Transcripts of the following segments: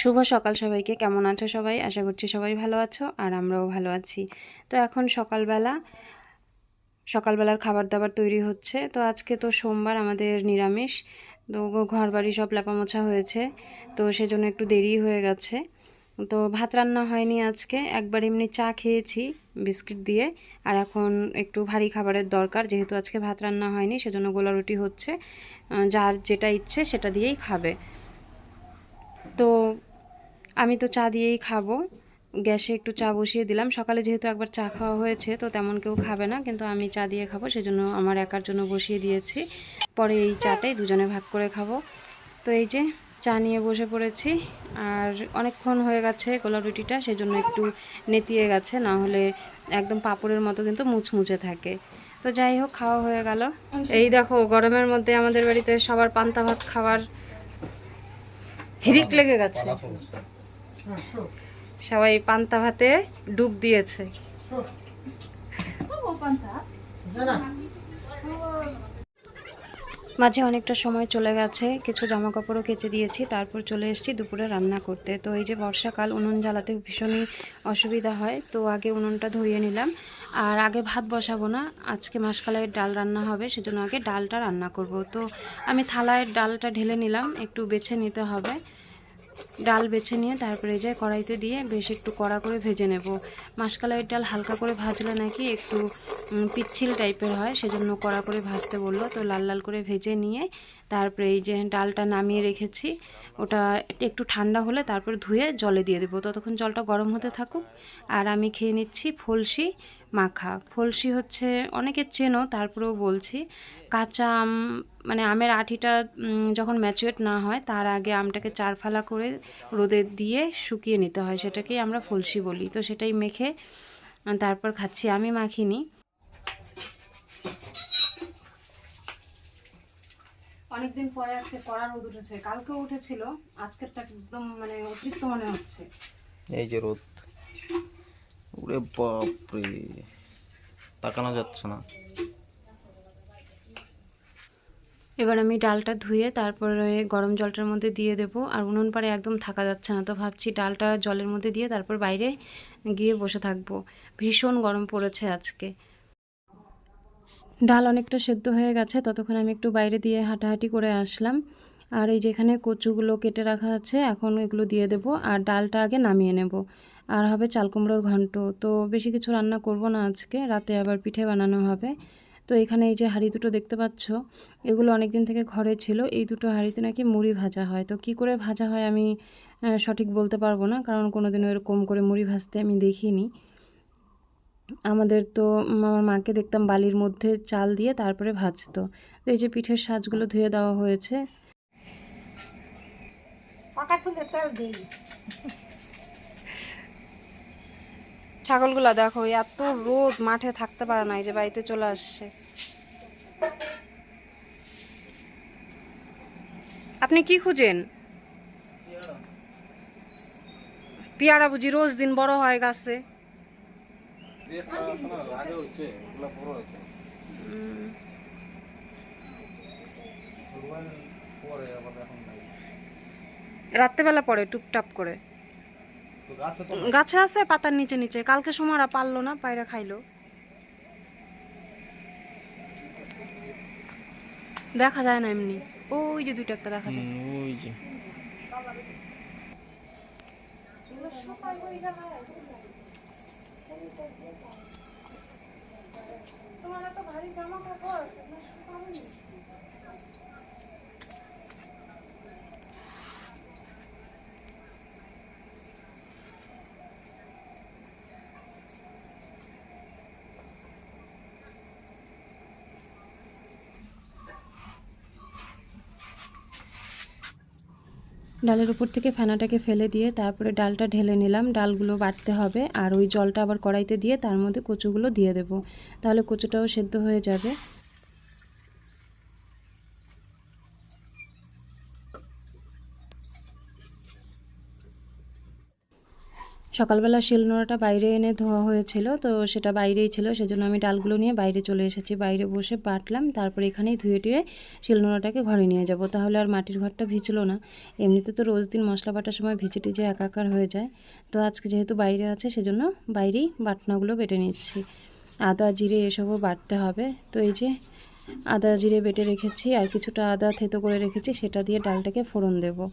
শুভ সকাল সবাইকে। কেমন আছো সবাই? আশা করছি সবাই ভালো আছো আর আমরাও ভালো আছি। তো এখন সকালবেলা, সকালবেলার খাবার দাবার তৈরি হচ্ছে। তো আজকে তো সোমবার, আমাদের নিরামিষ। তো ঘর বাড়ি সব লেপামোছা হয়েছে। তো সেজন্য একটু দেরি হয়ে গেছে। তো ভাত রান্না হয়নি আজকে। একবার এমনি চা খেয়েছি, বিস্কিট দিয়ে। আর এখন একটু ভারী খাবারের দরকার। যেহেতু আজকে ভাত রান্না হয়নি, সেজন্য গোলা রুটি হচ্ছে। যার যেটা ইচ্ছে সেটা দিয়েই খাবে। তো আমি তো চা দিয়েই খাব। গ্যাসে একটু চা বসিয়ে দিলাম। সকালে যেহেতু একবার চা খাওয়া হয়েছে, তো তেমন কেউ খাবে না, কিন্তু আমি চা দিয়ে খাব, সেজন্য আমার একার জন্য বসিয়ে দিয়েছি। পরে এই চাটাই দুজনে ভাগ করে খাব। তো এই যে চা নিয়ে বসে পড়েছি, আর অনেকক্ষণ হয়ে গেছে গোলা রুটিটা, সেজন্য একটু নেতিয়ে গেছে, না হলে একদম পাপড়ের মতো কিন্তু মুচমুচে থাকে। তো যাই হোক, খাওয়া হয়ে গেল। এই দেখো, গরমের মধ্যে আমাদের বাড়িতে সবার পান্তা ভাত খাওয়ার হিরিক লেগে গেছে। সবাই পান্তা ভাতে ডুব দিয়েছে। মাঝে অনেকটা সময় চলে গেছে কিছু জামা কাপড়ও কেচে দিয়েছি তারপর চলে এসেছি দুপুরে রান্না করতে। তো এই যে বর্ষাকাল উনুন জ্বালাতে ভীষণই অসুবিধা হয় তো আগে উনুনটা ধরিয়ে নিলাম। আর আগে ভাত বসাবো না আজকে মাসকালের ডাল রান্না হবে সেজন্য আগে ডালটা রান্না করব। তো আমি থালায় ডালটা ঢেলে নিলাম একটু বেছে নিতে হবে। ডাল বেছে নিয়ে তারপরে যে কড়াইতে দিয়ে বেশ একটু কড়া করে ভেজে নেব। মাসকালাইয়ের ডাল হালকা করে ভাজলে নাকি একটু পিচ্ছিল টাইপের হয়, সেজন্য কড়া করে ভাজতে বলল। তো লাল লাল করে ভেজে নিয়ে তারপরে এই যে ডালটা নামিয়ে রেখেছি, ওটা একটু ঠান্ডা হলে তারপর ধুয়ে জলে দিয়ে দেবো। ততক্ষণ জলটা গরম হতে থাকুক। আর আমি খেয়ে নিচ্ছি ফলসি মাখা। ফলসি হচ্ছে, অনেকে চেনো, তারপরেও বলছি, কাঁচা আম মানে আমের আঠিটা যখন ম্যাচুয়েট না হয়, তার আগে আমটাকে চার ফালা করে রোদে দিয়ে শুকিয়ে নিতে হয় সেটাকেই আমরা ফলসি বলি। তো সেটাই মেখে তারপর খাচ্ছি। আমি মাখিনি। অনেকদিন পরে আজকে কড়া রোদ উঠেছে। কালকেও উঠেছিল আজকেরটা একদম মানে অতিরিক্ত মনে হচ্ছে। এই যে রোদ। ওরে বাপরে! তাকানো যাচ্ছে না। এবার আমি ডালটা ধুয়ে তারপরে গরম জলটার মধ্যে দিয়ে দেব। আর উনুন পাড়ে একদম থাকা যাচ্ছে না, তো ভাবছি ডালটা জলের মধ্যে দিয়ে তারপর বাইরে গিয়ে বসে থাকব। ভীষণ গরম পড়েছে আজকে। ডাল অনেকটা সেদ্ধ হয়ে গেছে, ততক্ষণ আমি একটু বাইরে দিয়ে হাঁটাহাঁটি করে আসলাম। আর এই যেখানে কচুগুলো কেটে রাখা আছে, এখন এগুলো দিয়ে দেব আর ডালটা আগে নামিয়ে নেব। আর হবে চাল কুমড়োর ঘন্ট, তো বেশি কিছু রান্না করব না আজকে, রাতে আবার পিঠে বানানো হবে। তো এখানে এই যে হাঁড়ি দুটো দেখতে পাচ্ছ, এগুলো অনেক দিন থেকে ঘরে ছিল। এই দুটো হাঁড়িতে নাকি মুড়ি ভাজা হয়। তো কি করে ভাজা হয় আমি সঠিক বলতে পারব না, কারণ কোনোদিনও এরকম করে মুড়ি ভাজতে আমি দেখিনি। আমাদের তো আমার মাকে দেখতাম বালির মধ্যে চাল দিয়ে তারপরে ভাজতো। তো এই যে পিঠের সাজগুলো ধুয়ে দেওয়া হয়েছে। পাকা চুলে তেল দিই। ছাগলগুলো দেখো, এত রোদ, মাঠে থাকতে পারে না যে বাড়িতে চলে আসছে। আপনি কি খুঁজেন? পেয়ারা বুঝি রোজ দিন বড় হয় গাছে। রাত্রেবেলা পড়ে টুপটাপ করে। গাছে আছে পাতার নিচে নিচে। কালকে সোমারা পারল না পায়রা খাইলো। দেখা যায় না এমনি। ওই যে দুইটা একটা দেখা যায়। ওই যে। ডালের উপর থেকে ফেনাটাকে ফেলে দিয়ে তারপরে ডালটা ঢেলে নিলাম। ডালগুলো বাটতে হবে আর ওই জলটা আবার কড়াইতে দিয়ে তার মধ্যে কচুগুলো দিয়ে দেব। তাহলে কচুটাও সেদ্ধ হয়ে যাবে। সকালবেলা শিলনোড়াটা বাইরে এনে ধোয়া হয়েছিল, তো সেটা বাইরেই ছিল, সেজন্য আমি ডালগুলো নিয়ে বাইরে চলে এসেছি। বাইরে বসে বাটলাম, তারপর এখানেই ধুয়ে টুয়ে শিলনোড়াটাকে ঘরে নিয়ে যাব। তাহলে আর মাটির ঘরটা ভিজলো না। এমনিতে তো রোজ দিন মশলা বাটার সময় ভিজে টিজে একাকার হয়ে যায়। তো আজকে যেহেতু বাইরে আছে, সেজন্য বাইরেই বাটনাগুলো বেটে নিচ্ছি। আদা, জিরে এসবও বাটতে হবে। তো এই যে আদা, জিরে বেটে রেখেছি, আর কিছুটা আদা থেতো করে রেখেছি, সেটা দিয়ে ডালটাকে ফোড়ন দেবো।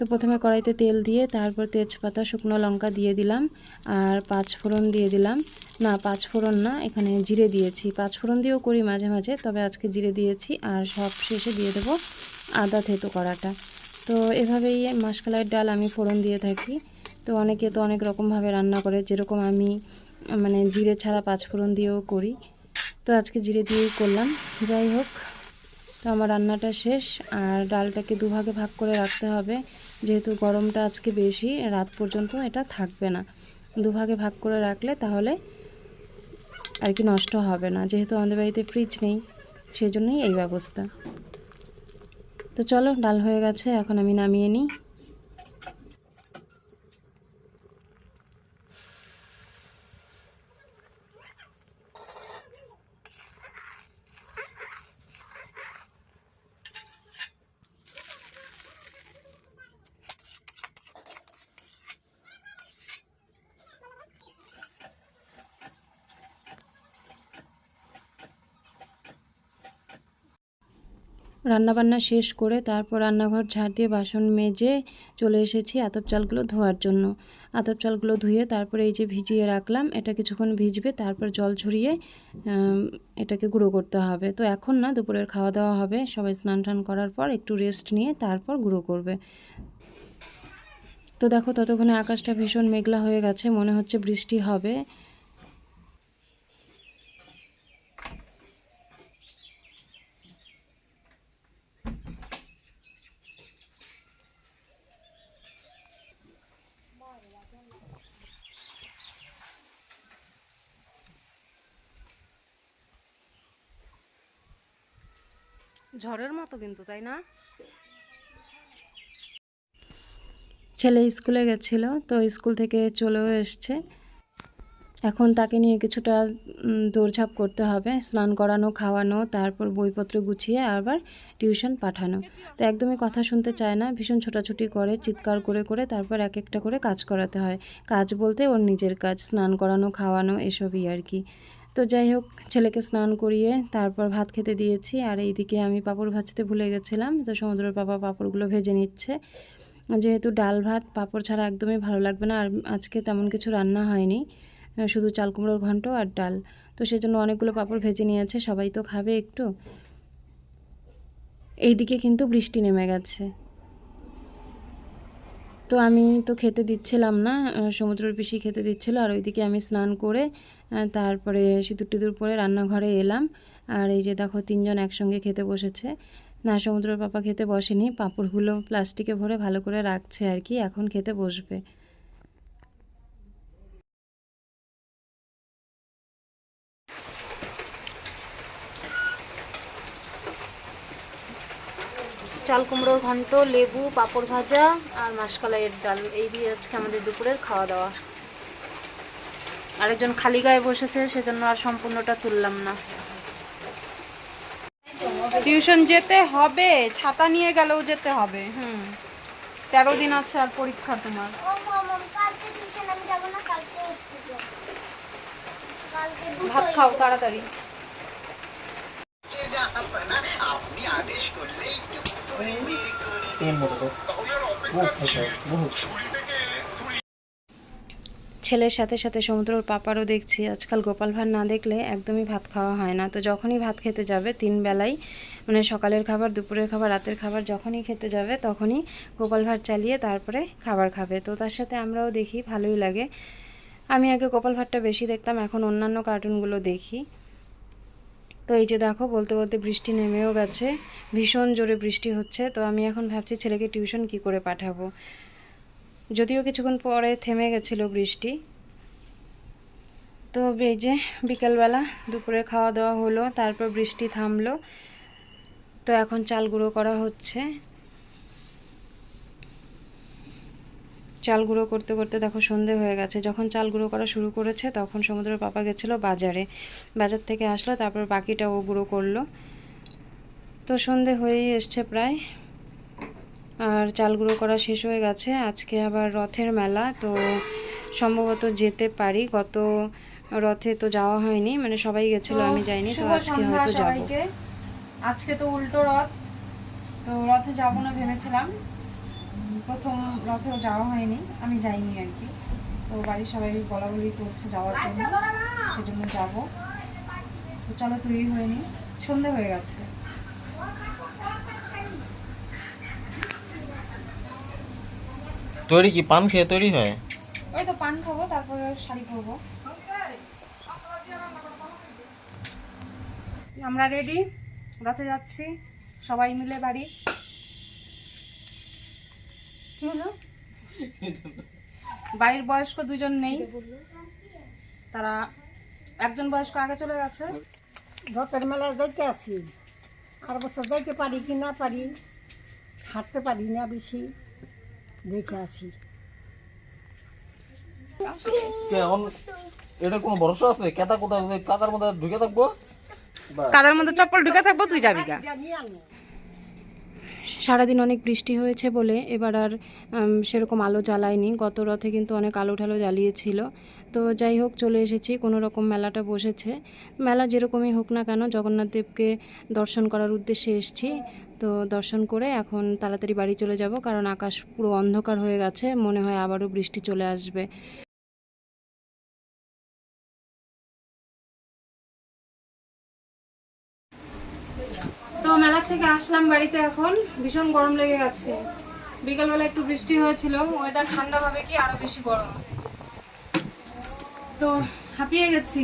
তো প্রথমে কড়াইতে তেল দিয়ে, তারপর তেজপাতা, শুকনো লঙ্কা দিয়ে দিলাম আর পাঁচ ফোড়ন দিয়ে দিলাম। না, পাঁচ ফোড়ন না, এখানে জিরে দিয়েছি। পাঁচ ফোড়ন দিয়েও করি মাঝে মাঝে, তবে আজকে জিরে দিয়েছি আর সব শেষে দিয়ে দেবো আদা থেতো করাটা। তো এভাবেই মাসকালাইয়ের ডাল আমি ফোড়ন দিয়ে থাকি। তো অনেকে তো অনেক রকমভাবে রান্না করে, যেরকম আমি মানে জিরে ছাড়া পাঁচ ফোড়ন দিয়েও করি। তো আজকে জিরে দিয়েই করলাম। যাই হোক, তো আমার রান্নাটা শেষ আর ডালটাকে দুভাগে ভাগ করে রাখতে হবে। যেহেতু গরমটা আজকে বেশি, রাত পর্যন্ত এটা থাকবে না। দুভাগে ভাগ করে রাখলে তাহলে আর কি নষ্ট হবে না। যেহেতু আমাদের বাড়িতে ফ্রিজ নেই, সেজন্যই এই ব্যবস্থা। তো চলো, ডাল হয়ে গেছে, এখন আমি নামিয়ে নিই। রান্নাবান্না শেষ করে তারপর রান্নাঘর ঝাড় দিয়ে বাসন মেজে চলে এসেছি আতপ চালগুলো ধোয়ার জন্য। আতপ চালগুলো ধুয়ে তারপরে এই যে ভিজিয়ে রাখলাম, এটা কিছুক্ষণ ভিজবে, তারপর জল ঝরিয়ে এটাকে গুঁড়ো করতে হবে। তো এখন না, দুপুরের খাওয়া দাওয়া হবে, সবাই স্নান টান করার পর একটু রেস্ট নিয়ে তারপর গুঁড়ো করবে। তো দেখো, ততক্ষণে আকাশটা ভীষণ মেঘলা হয়ে গেছে, মনে হচ্ছে বৃষ্টি হবে। ঝড়ের মতো কিন্তু, তাই না? ছেলে স্কুলে গেছিল, তো স্কুল থেকে চলেও এসছে। এখন তাকে নিয়ে কিছুটা দৌড়ঝাঁপ করতে হবে। স্নান করানো, খাওয়ানো, তারপর বইপত্র গুছিয়ে আবার টিউশন পাঠানো। তো একদমই কথা শুনতে চায় না, ভীষণ ছোটাছুটি করে, চিৎকার করে করে তারপর এক একটা করে কাজ করাতে হয়। কাজ বলতে ওর নিজের কাজ, স্নান করানো, খাওয়ানো, এসবই আর কি। তো যাই হোক, ছেলেকে স্নান করিয়ে তারপর ভাত খেতে দিয়েছি। আর এইদিকে আমি পাঁপড় ভাজতে ভুলে গেছিলাম, তো সমুদ্রের পাপা পাঁপড়গুলো ভেজে নিচ্ছে। যেহেতু ডাল ভাত, পাঁপড় ছাড়া একদমই ভালো লাগবে না, আর আজকে তেমন কিছু রান্না হয়নি শুধু চাল কুমড়োর ঘন্ট আর ডাল। তো সেজন্য অনেকগুলো পাঁপড় ভেজে নিয়েছে, সবাই তো খাবে একটু। এইদিকে কিন্তু বৃষ্টি নেমে গেছে। তো আমি তো খেতে দিচ্ছিলাম না সমুদ্রের পিসি খেতে দিচ্ছিল, আর ওইদিকে আমি স্নান করে তারপরে সিঁদুর টিঁদুর পরে রান্নাঘরে এলাম। আর এই যে দেখো তিনজন একসঙ্গে খেতে বসেছে। না, সমুদ্রের পাপা খেতে বসেনি, পাঁপড়গুলো প্লাস্টিকে ভরে ভালো করে রাখছে আর কি, এখন খেতে বসবে। চাল কুমড়োর ঘন্ট লেবু পাঁপড় ভাজা আর মাসকালাইয়ের ডাল। এই দিয়ে আজকে আমাদের দুপুরের খাওয়া দাওয়া। আরেকজন খালি গায়ে বসেছে সেজন্য আর সম্পূর্ণটা তুললাম না। টিউশন যেতে হবে ছাতা নিয়ে গেলেও যেতে হবে হুম। তেরো দিন আছে আর পরীক্ষা তোমার। ও মাম কালকে টিউশন আমি যাব না কালকে স্কুল যাব। কালকে ভাত খাও তাড়াতাড়ি। ছেলের সাথে সাথে সমুদ্রর পাপারও দেখছি। আজকাল গোপাল ভাঁড় না দেখলে একদমই ভাত খাওয়া হয় না। তো যখনই ভাত খেতে যাবে তিন বেলায় মানে সকালের খাবার, দুপুরের খাবার, রাতের খাবার যখনই খেতে যাবে তখনই গোপাল ভাঁড় চালিয়ে তারপরে খাবার খাবে। তো তার সাথে আমরাও দেখি, ভালোই লাগে। আমি আগে গোপাল ভাঁড়টা বেশি দেখতাম, এখন অন্যান্য কার্টুনগুলো দেখি। তো এই যে দেখো, বলতে বলতে বৃষ্টি নেমেও গেছে, ভীষণ জোরে বৃষ্টি হচ্ছে, তো আমি এখন ভাবছি ছেলেকে টিউশন কি করে পাঠাবো। যদিও কিছুক্ষণ পরে থেমে গেছিল বৃষ্টি। তো এই যে বিকেলবেলা দুপুরে খাওয়া দাওয়া হলো, তারপর বৃষ্টি থামলো, তো এখন চাল গুঁড়ো করা হচ্ছে। চাল গুঁড়ো করতে করতে দেখো সন্ধে হয়ে গেছে। যখন চাল গুঁড়ো করা শুরু করেছে তখন সমুদ্রের পাপা গেছিল বাজারে। বাজার থেকে আসলো তারপর বাকিটা ও গুঁড়ো করল। তো সন্ধে হয়েই এসছে প্রায়। আর চাল গুঁড়ো করা শেষ হয়ে গেছে। আজকে আবার রথের মেলা তো সম্ভবত যেতে পারি। গত রথে তো যাওয়া হয়নি মানে সবাই গেছিল আমি যাইনি তো আজকে হয়তো যাব। আজকে তো উল্টো রথ তো রথে যাব না ভেবেছিলাম। প্রথম রথেও যাওয়া হয়নি আমি যাইনি আর কি। তো বাড়ির সবাই বলা বলি করছে যাওয়ার জন্য সেজন্য যাব। তো চলো তৈরি হয়নি সন্ধে হয়ে গেছে। তৈরি কি পান খেয়ে তৈরি হয়? ওই তো পান খাব তারপরে শাড়ি পরবো। আমরা রেডি রথে যাচ্ছি সবাই মিলে বাড়ি। বাড়ির বয়স্ক দুজন নেই। তারা একজন বয়স্ক আগে চলে গেছে। রথের মেলায় যাইতে আসি। আর বছর যাইতে পারি কি না পারি হাঁটতে পারি না বেশি দেখে আসি। এটা কোনো ভরসা আছে? কেতা কোথায়? কাদার মধ্যে ঢুকে থাকব? কাদার মধ্যে চপ্পল ঢুকে থাকব তুই যাবি গা। সারাদিন অনেক বৃষ্টি হয়েছে বলে এবার আর সেরকম আলো জ্বালায়নি। গত রথে কিন্তু অনেক আলো ঠালো জ্বালিয়েছিল। তো যাই হোক, চলে এসেছি। কোনো রকম মেলাটা বসেছে। মেলা যেরকমই হোক না কেন, জগন্নাথ দেবকে দর্শন করার উদ্দেশ্যে এসেছি। তো দর্শন করে এখন তাড়াতাড়ি বাড়ি চলে যাব, কারণ আকাশ পুরো অন্ধকার হয়ে গেছে। মনে হয় আবারও বৃষ্টি চলে আসবে। থেকে আসলাম বাড়িতে এখন। ভীষণ গরম লেগে গেছে। বিকালবেলা একটু বৃষ্টি হয়েছিল। ওয়েদার ঠান্ডা হবে কি, আরও বেশি গরম তো হাঁপিয়ে গেছি।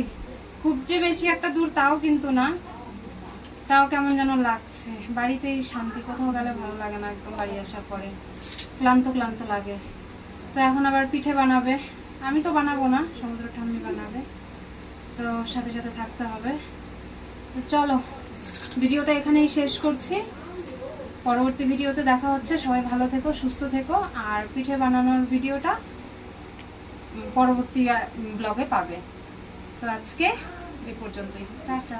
খুব যে বেশি একটা দূর তাও কিন্তু না। তাও কেমন যেন লাগছে। বাড়িতেই শান্তি। কোথাও গেলে ভালো লাগে না একদম বাড়ি আসার পরে। ক্লান্ত ক্লান্ত লাগে। তো এখন আবার পিঠে বানাবে। আমি তো বানাবো না সমুদ্র ঠান্ডি বানাবে। তো সাথে সাথে থাকতে হবে। তো চলো। ভিডিওটা এখানেই শেষ করছি। পরবর্তী ভিডিওতে দেখা হচ্ছে। সবাই ভালো থেকো, সুস্থ থেকো। আর পিঠে বানানোর ভিডিওটা পরবর্তী ব্লগে পাবে। তো আজকে এ পর্যন্তই। টাটা।